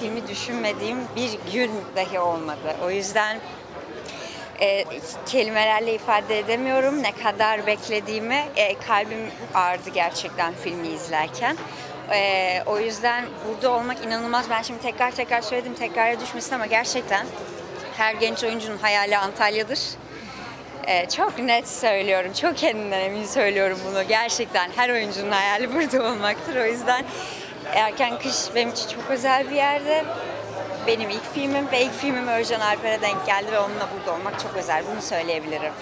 filmi düşünmediğim bir gün dahi olmadı. O yüzden e, kelimelerle ifade edemiyorum ne kadar beklediğimi. E, kalbim ağrıdı gerçekten filmi izlerken. E, o yüzden burada olmak inanılmaz. Ben şimdi tekrar tekrar söyledim tekrara düşmesin ama gerçekten her genç oyuncunun hayali Antalya'dır. E, çok net söylüyorum, çok kendimden emin söylüyorum bunu. Gerçekten her oyuncunun hayali burada olmaktır. O yüzden Erken Kış benim için çok özel bir yerde. Benim ilk filmim ve ilk filmim Örcan Alper'e denk geldi ve onunla burada olmak çok özel. Bunu söyleyebilirim.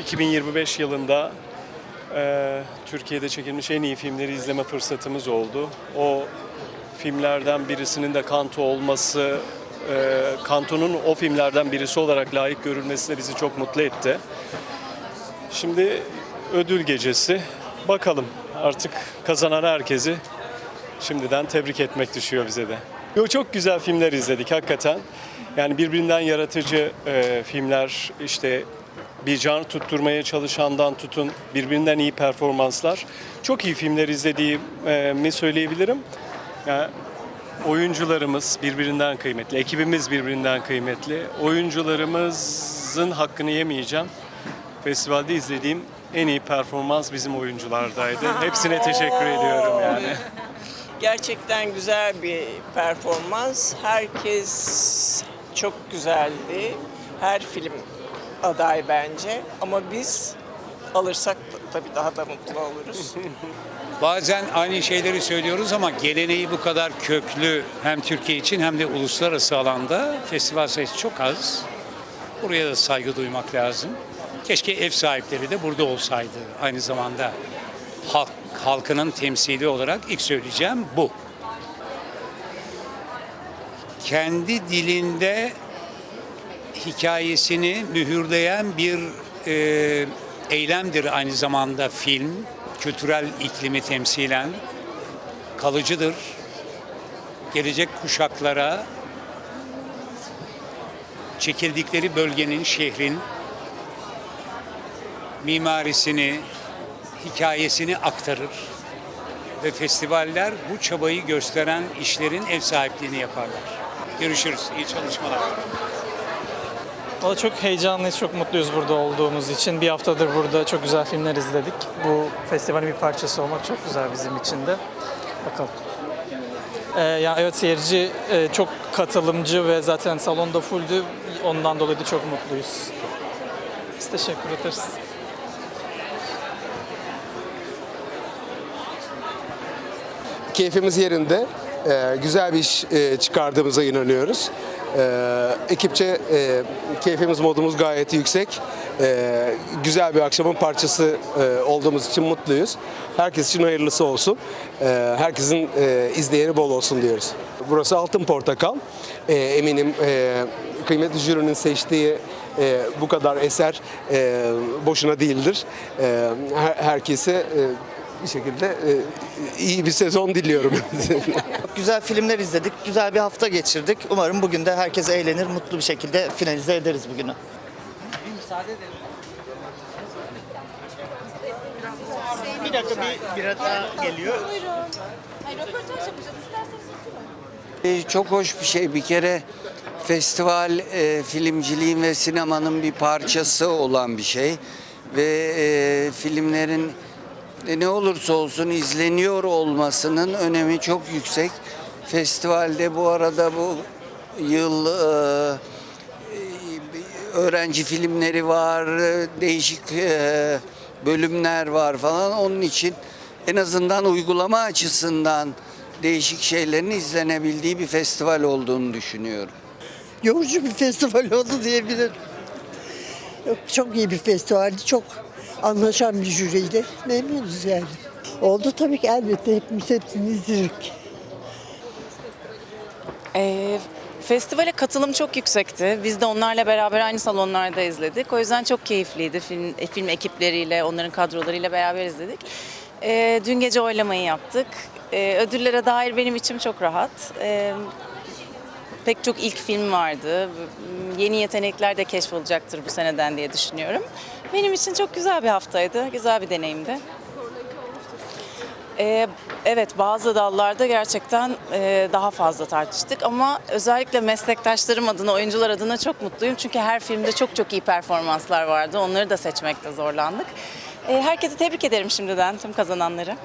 2025 yılında e, Türkiye'de çekilmiş en iyi filmleri izleme fırsatımız oldu. O filmlerden birisinin de Kanto olması, e, Kanto'nun o filmlerden birisi olarak layık görülmesi de bizi çok mutlu etti. Şimdi ödül gecesi. Bakalım artık kazanan herkesi şimdiden tebrik etmek düşüyor bize de. Yo, çok güzel filmler izledik hakikaten. Yani birbirinden yaratıcı e, filmler işte bir can tutturmaya çalışandan tutun birbirinden iyi performanslar. Çok iyi filmler izlediğimi söyleyebilirim. Yani oyuncularımız birbirinden kıymetli, ekibimiz birbirinden kıymetli. Oyuncularımızın hakkını yemeyeceğim. Festivalde izlediğim en iyi performans bizim oyunculardaydı. Hepsine teşekkür ediyorum yani. Gerçekten güzel bir performans. Herkes çok güzeldi. Her film aday bence. Ama biz alırsak tabii daha da mutlu oluruz. Bazen aynı şeyleri söylüyoruz ama geleneği bu kadar köklü hem Türkiye için hem de uluslararası alanda festival sayısı çok az. Buraya da saygı duymak lazım. Keşke ev sahipleri de burada olsaydı. Aynı zamanda halk, halkının temsili olarak ilk söyleyeceğim bu. Kendi dilinde hikayesini mühürleyen bir e, eylemdir aynı zamanda film. Kültürel iklimi temsilen kalıcıdır. Gelecek kuşaklara çekildikleri bölgenin, şehrin mimarisini, hikayesini aktarır. Ve festivaller bu çabayı gösteren işlerin ev sahipliğini yaparlar. Görüşürüz. İyi çalışmalar. Valla çok heyecanlıyız, çok mutluyuz burada olduğumuz için. Bir haftadır burada çok güzel filmler izledik. Bu festivalin bir parçası olmak çok güzel bizim için de. Bakalım. Ee, ya evet seyirci e, çok katılımcı ve zaten salonda fulldü. Ondan dolayı da çok mutluyuz. Biz teşekkür ederiz. Keyfimiz yerinde. Ee, güzel bir iş e, çıkardığımıza inanıyoruz. Ee, ekipçe e, keyfimiz modumuz gayet yüksek. Ee, güzel bir akşamın parçası e, olduğumuz için mutluyuz. Herkes için hayırlısı olsun. Ee, herkesin e, izleyeni bol olsun diyoruz. Burası Altın Portakal. Ee, eminim e, kıymetli jürinin seçtiği e, bu kadar eser e, boşuna değildir. E, her, herkese e, bir şekilde e, iyi bir sezon diliyorum. Güzel filmler izledik, güzel bir hafta geçirdik. Umarım bugün de herkes eğlenir, mutlu bir şekilde finalize ederiz bugünü. Bir dakika bir bira daha geliyor. Hayır, röportaj yapacağız. İsterseniz oturun. E, Çok hoş bir şey. Bir kere festival e, filmciliğin ve sinemanın bir parçası olan bir şey. Ve e, filmlerin ne olursa olsun izleniyor olmasının önemi çok yüksek. Festivalde bu arada bu yıl e, e, öğrenci filmleri var, e, değişik e, bölümler var falan. Onun için en azından uygulama açısından değişik şeylerin izlenebildiği bir festival olduğunu düşünüyorum. yorucu bir festival oldu diyebilirim. Çok iyi bir festivaldi. Çok anlaşan bir jüriydi. Memnunuz yani. Oldu tabii ki elbette hepimiz hepsini izledik. Ee, festivale katılım çok yüksekti. Biz de onlarla beraber aynı salonlarda izledik. O yüzden çok keyifliydi. Film, e, film ekipleriyle, onların kadrolarıyla beraber izledik. Ee, dün gece oylamayı yaptık. Ee, ödüllere dair benim içim çok rahat. Ee, pek çok ilk film vardı. Yeni yetenekler de keşfolacaktır bu seneden diye düşünüyorum. Benim için çok güzel bir haftaydı, güzel bir deneyimdi. Ee, Evet bazı dallarda gerçekten e, daha fazla tartıştık ama özellikle meslektaşlarım adına, oyuncular adına çok mutluyum. Çünkü her filmde çok çok iyi performanslar vardı. Onları da seçmekte zorlandık. E, herkesi tebrik ederim şimdiden tüm kazananları.